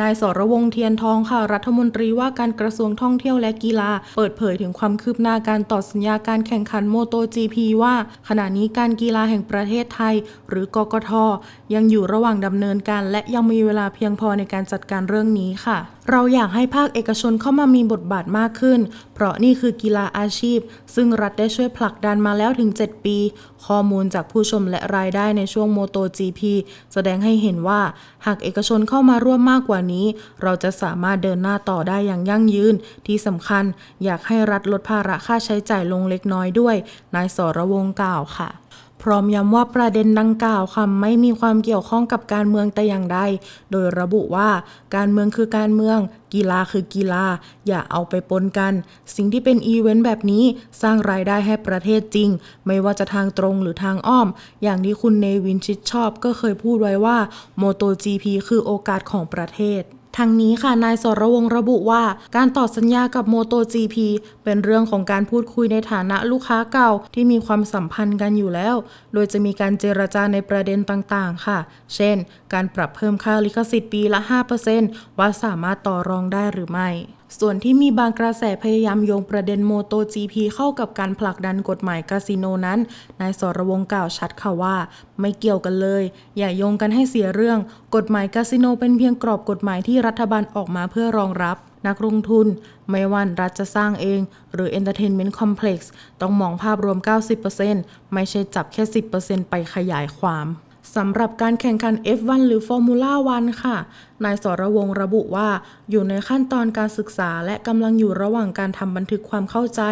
นายสรวงเทียนทองค่ะ รัฐมนตรีว่าการกระทรวงท่องเที่ยวและกีฬา เปิดเผยถึงความคืบหน้าการต่อสัญญาการแข่งขันโมโต GP ว่า ขณะนี้การกีฬาแห่งประเทศไทย หรือกกทยังอยู่ระหว่างดำเนินการ และยังมีเวลาเพียงพอในการจัดการเรื่องนี้ค่ะเราอยากให้ภาคเอกชนเข้ามามีบทบาทมากขึ้น เพราะนี่คือกีฬาอาชีพ ซึ่งรัฐได้ช่วยผลักดันมาแล้วถึง 7 ปี ข้อมูลจากผู้ชมและรายได้ในช่วงโมโต GP แสดงให้เห็นว่า หากเอกชนเข้ามาร่วมมากกว่านี้ เราจะสามารถเดินหน้าต่อได้อย่างยั่งยืน ที่สำคัญอยากให้รัฐลดภาระค่าใช้จ่ายลงเล็กน้อยด้วย นายสรวงกล่าวค่ะ พร้อมย้ำว่าประเด็นดังกล่าวค่ะไม่มีความเกี่ยวข้องกับการเมืองแต่อย่างใด โดยระบุว่าการเมืองคือการเมือง กีฬาคือกีฬา อย่าเอาไปปนกัน สิ่งที่เป็นอีเวนต์แบบนี้สร้างรายได้ให้ประเทศจริง ไม่ว่าจะทางตรงหรือทางอ้อม อย่างที่คุณเนวินชิดชอบก็เคยพูดไว้ว่า MotoGP คือโอกาสของประเทศ ทั้งนี้ค่ะ นายสรวงระบุว่าการต่อสัญญากับ MotoGP เป็นเรื่องของการพูดคุยในฐานะลูกค้าเก่าที่มีความสัมพันธ์กันอยู่แล้ว โดยจะมีการเจรจาในประเด็นต่างๆ ค่ะ เช่น การปรับเพิ่มค่าลิขสิทธิ์ปีละ 5%ว่าสามารถต่อรองได้หรือไม่ ส่วนที่มีบางกระแสพยายามโยงประเด็น MotoGP เข้ากับการผลักดันกฎหมายคาสิโนนั้น นายสรวงกล่าวชัดค่ะว่า ไม่เกี่ยวกันเลย อย่าโยงกันให้เสียเรื่อง กฎหมายคาสิโนเป็นเพียงกรอบกฎหมายที่รัฐบาลออกมาเพื่อรองรับนักลงทุน ไม่ว่ารัฐจะสร้างเอง หรือ Entertainment Complex ต้องมองภาพรวม 90%ไม่ใช่จับแค่ 10%ไปขยายความ สำหรับการแข่งขัน F1 หรือ Formula 1 ค่ะ นายสรวงระบุว่า อยู่ในขั้นตอนการศึกษาและกำลังอยู่ระหว่างการทำบันทึกความเข้าใจ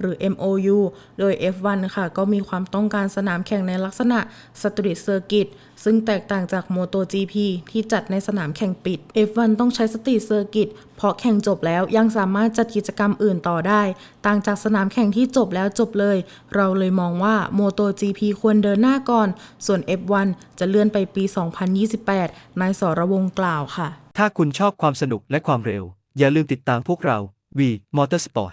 หรือ MOU โดย F1 ค่ะ ก็มีความต้องการสนามแข่งในลักษณะ Street Circuit ซึ่งแตกต่างจาก MotoGP ที่จัดในสนามแข่งปิด F1 ต้องใช้ Street Circuit เพราะแข่งจบแล้วยังสามารถจัดกิจกรรมอื่นต่อได้ ต่างจากสนามแข่งที่จบแล้วจบเลย เราเลยมองว่า MotoGP ควรเดินหน้าก่อน ส่วน F1 จะเลื่อนไปปี 2028 นายสรวงกล่าวค่ะ ถ้าคุณชอบความสนุกและความเร็ว อย่าลืมติดตามพวกเรา V Motorsport